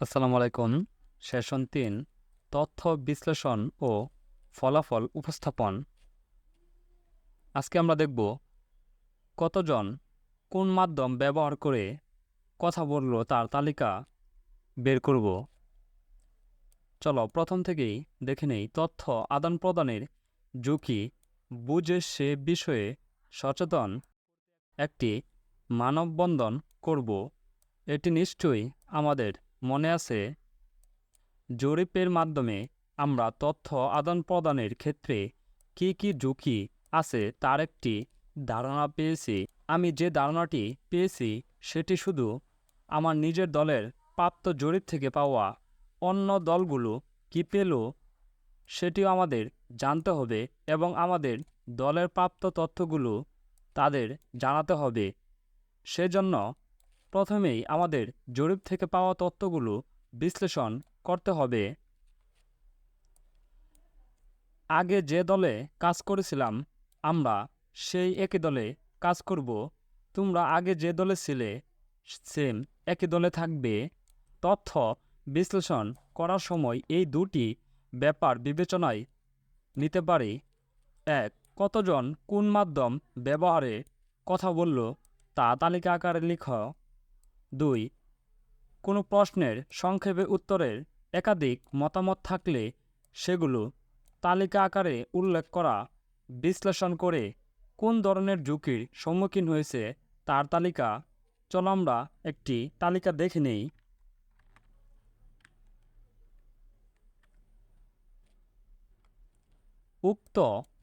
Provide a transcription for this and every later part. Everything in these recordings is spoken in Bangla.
আসসালামু আলাইকুম। সেশন তিন, তথ্য বিশ্লেষণ ও ফলাফল উপস্থাপন। আজকে আমরা দেখব কতজন কোন মাধ্যম ব্যবহার করে কথা বলল তার তালিকা বের করব। চলো প্রথম থেকেই দেখে নেই তথ্য আদান প্রদানের ঝুঁকি। বুঝে সে বিষয়ে সচেতন একটি মানববন্ধন করব। এটি নিশ্চয়ই আমাদের মনে আছে? জরিপের মাধ্যমে আমরা তথ্য আদান প্রদানের ক্ষেত্রে কী কী ঝুঁকি আছে তার একটি ধারণা পেয়েছি। আমি যে ধারণাটি পেয়েছি সেটি শুধু আমার নিজের দলের প্রাপ্ত জরিপ থেকে পাওয়া অন্য দলগুলো কি পেল সেটিও আমাদের জানতে হবে এবং আমাদের দলের প্রাপ্ত তথ্যগুলো তাদের জানাতে হবে। সেজন্য প্রথমেই আমাদের জরিপ থেকে পাওয়া তথ্যগুলো বিশ্লেষণ করতে হবে। আগে যে দলে কাজ করেছিলাম, আমরা সেই একই দলে কাজ করব। তোমরা আগে যে দলে ছিলে, সেম একই দলে থাকবে। তথ্য বিশ্লেষণ করার সময় এই দুটি ব্যাপার বিবেচনায় নিতে পারি। এক, কতজন কোন মাধ্যম ব্যবহারে কথা বলল, তা তালিকা আকারে লিখ। দুই। কোনো প্রশ্নের সংক্ষেপে উত্তরের একাধিক মতামত থাকলে সেগুলো তালিকা আকারে উল্লেখ করা, বিশ্লেষণ করে কোন ধরনের ঝুঁকির সম্মুখীন হয়েছে তার তালিকা। চলো আমরা একটি তালিকা দেখে নেই। উক্ত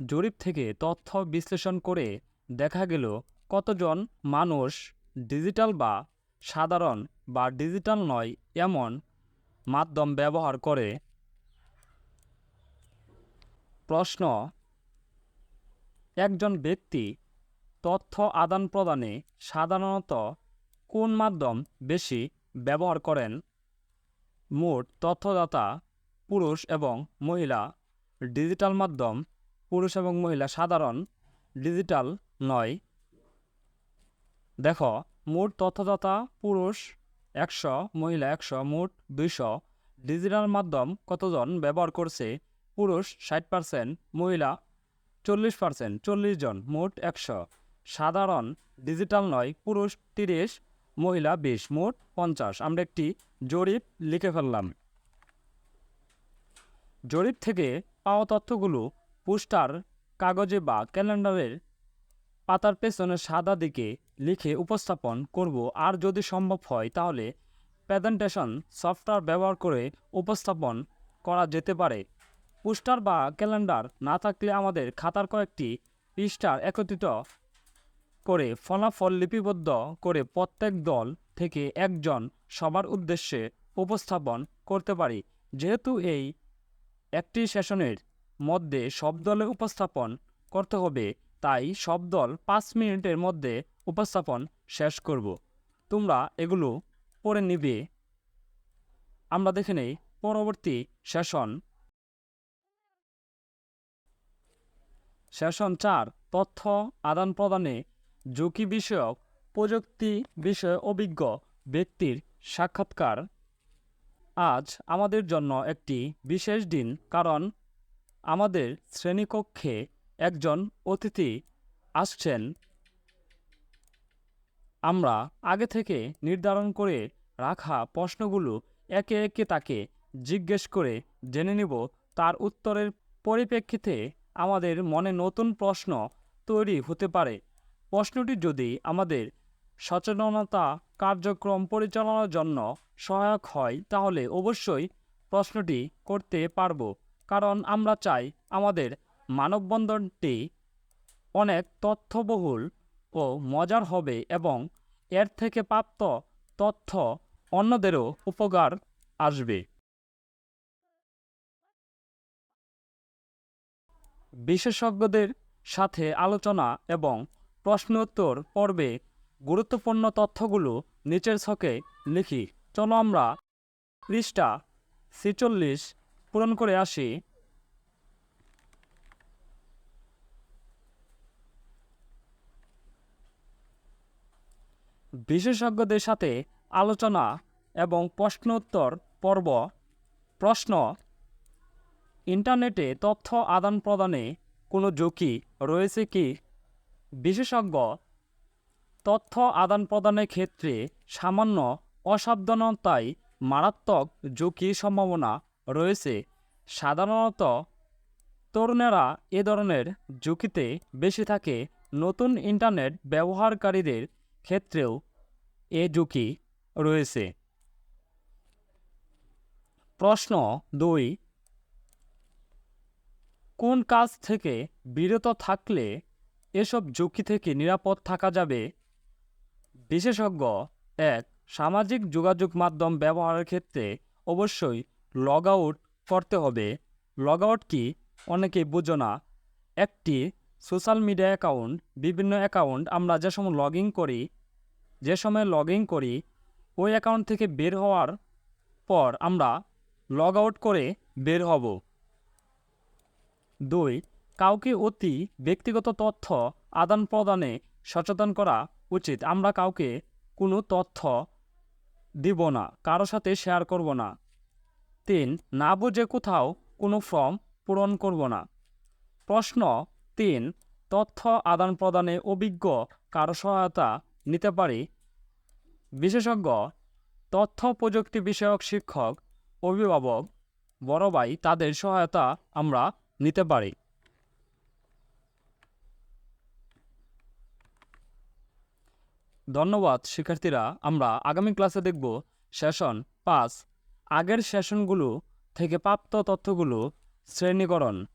জরিপ থেকে তথ্য বিশ্লেষণ করে দেখা গেল কতজন মানুষ ডিজিটাল বা সাধারণ বা ডিজিটাল নয় এমন মাধ্যম ব্যবহার করে। প্রশ্ন, একজন ব্যক্তি তথ্য আদান প্রদানে সাধারণত কোন মাধ্যম বেশি ব্যবহার করেন? মোট তথ্যদাতা পুরুষ এবং মহিলা, ডিজিটাল মাধ্যম পুরুষ এবং মহিলা সাধারণ, ডিজিটাল নয়। দেখো মোট তথ্যদাতা পুরুষ একশো, মহিলা একশো, মোট দুইশো। ডিজিটাল মাধ্যম কতজন ব্যবহার করছে? পুরুষ ষাট পার্সেন্ট মহিলা চল্লিশ পার্সেন্ট চল্লিশ জন, মোট একশো। সাধারণ ডিজিটাল নয়, পুরুষ তিরিশ, মহিলা বিশ, মোট পঞ্চাশ। আমরা একটি জরিপ লিখে ফেললাম। জরিপ থেকে পাওয়া তথ্যগুলো পোস্টার, কাগজে বা ক্যালেন্ডারের পাতার পেছনে সাদা দিকে লিখে উপস্থাপন করব। আর যদি সম্ভব হয়, তাহলে প্রেজেন্টেশন সফটওয়্যার ব্যবহার করে উপস্থাপন করা যেতে পারে। পোস্টার বা ক্যালেন্ডার না থাকলে আমাদের খাতার কয়েকটি পৃষ্ঠার একত্রিত করে ফলাফল লিপিবদ্ধ করে প্রত্যেক দল থেকে একজন সবার উদ্দেশ্যে উপস্থাপন করতে পারি। যেহেতু এই একটি সেশনের মধ্যে সব দলে উপস্থাপন করতে হবে তাই সব দল পাঁচ মিনিটের মধ্যে উপস্থাপন শেষ করব। তোমরা এগুলো পড়ে নিবে। আমরা দেখে নেই, পরবর্তী সেশন। সেশন চার, তথ্য আদান প্রদানে ঝুঁকি বিষয়ক, প্রযুক্তি বিষয়ে অভিজ্ঞ ব্যক্তির সাক্ষাৎকার। আজ আমাদের জন্য একটি বিশেষ দিন, কারণ আমাদের শ্রেণীকক্ষে একজন অতিথি আসছেন। আমরা আগে থেকে নির্ধারণ করে রাখা প্রশ্নগুলো একে একে তাকে জিজ্ঞেস করে জেনে নিব। তার উত্তরের পরিপ্রেক্ষিতে আমাদের মনে নতুন প্রশ্ন তৈরি হতে পারে। প্রশ্নটি যদি আমাদের সচেতনতা কার্যক্রম পরিচালনার জন্য সহায়ক হয়, তাহলে অবশ্যই প্রশ্নটি করতে পারব। কারণ আমরা চাই আমাদের মানববন্ধনটি অনেক তথ্যবহুল ও মজার হবে এবং এর থেকে প্রাপ্ত তথ্য অন্যদেরও উপকার আসবে। বিশেষজ্ঞদের সাথে আলোচনা এবং প্রশ্নোত্তর পর্বে গুরুত্বপূর্ণ তথ্যগুলো নিচের ছকে লিখি। চলো আমরা পৃষ্ঠা ছেচল্লিশ পূরণ করে আসি। বিশেষজ্ঞদের সাথে আলোচনা এবং প্রশ্নোত্তর পর্ব, প্রশ্ন, ইন্টারনেটে তথ্য আদান প্রদানে কোনো ঝুঁকি রয়েছে কি? বিশেষজ্ঞ, তথ্য আদান প্রদানের ক্ষেত্রে সামান্য অসাবধানতায় মারাত্মক ঝুঁকির সম্ভাবনা রয়েছে। সাধারণত, তরুণেরা এ ধরনের ঝুঁকিতে বেশি থাকে। নতুন ইন্টারনেট ব্যবহারকারীদের ক্ষেত্রেও এ ঝুঁকি রয়েছে। প্রশ্ন দুই, কোন কাজ থেকে বিরত থাকলে এসব ঝুঁকি থেকে নিরাপদ থাকা যাবে? বিশেষজ্ঞ, এক, সামাজিক যোগাযোগ মাধ্যম ব্যবহারের ক্ষেত্রে অবশ্যই লগ আউট করতে হবে। লগ আউট কি? অনেকেই বোঝো না। একটি, সোশ্যাল মিডিয়া অ্যাকাউন্ট, বিভিন্ন অ্যাকাউন্ট আমরা যে সময় লগ ইন করি যে সময় লগ ইন করি, ওই অ্যাকাউন্ট থেকে বের হওয়ার পর আমরা লগ আউট করে বের হব। দুই, কাউকে অতি ব্যক্তিগত তথ্য আদান প্রদানে সচেতন করা উচিত। আমরা কাউকে কোনো তথ্য দিব না, কারও সাথে শেয়ার করব না। তিন, না বুঝে কোথাও কোনো ফর্ম পূরণ করব না। প্রশ্ন তিন, তথ্য আদান প্রদানে অভিজ্ঞ কারও সহায়তা নিতে পারি। বিশেষজ্ঞ, তথ্য প্রযুক্তি বিষয়ক শিক্ষক, অভিভাবক, বড় ভাই, তাদের সহায়তা আমরা নিতে পারি। ধন্যবাদ, শিক্ষার্থীরা। আমরা আগামী ক্লাসে দেখব সেশন পাঁচ। আগের সেশনগুলো থেকে প্রাপ্ত তথ্যগুলো শ্রেণীকরণ।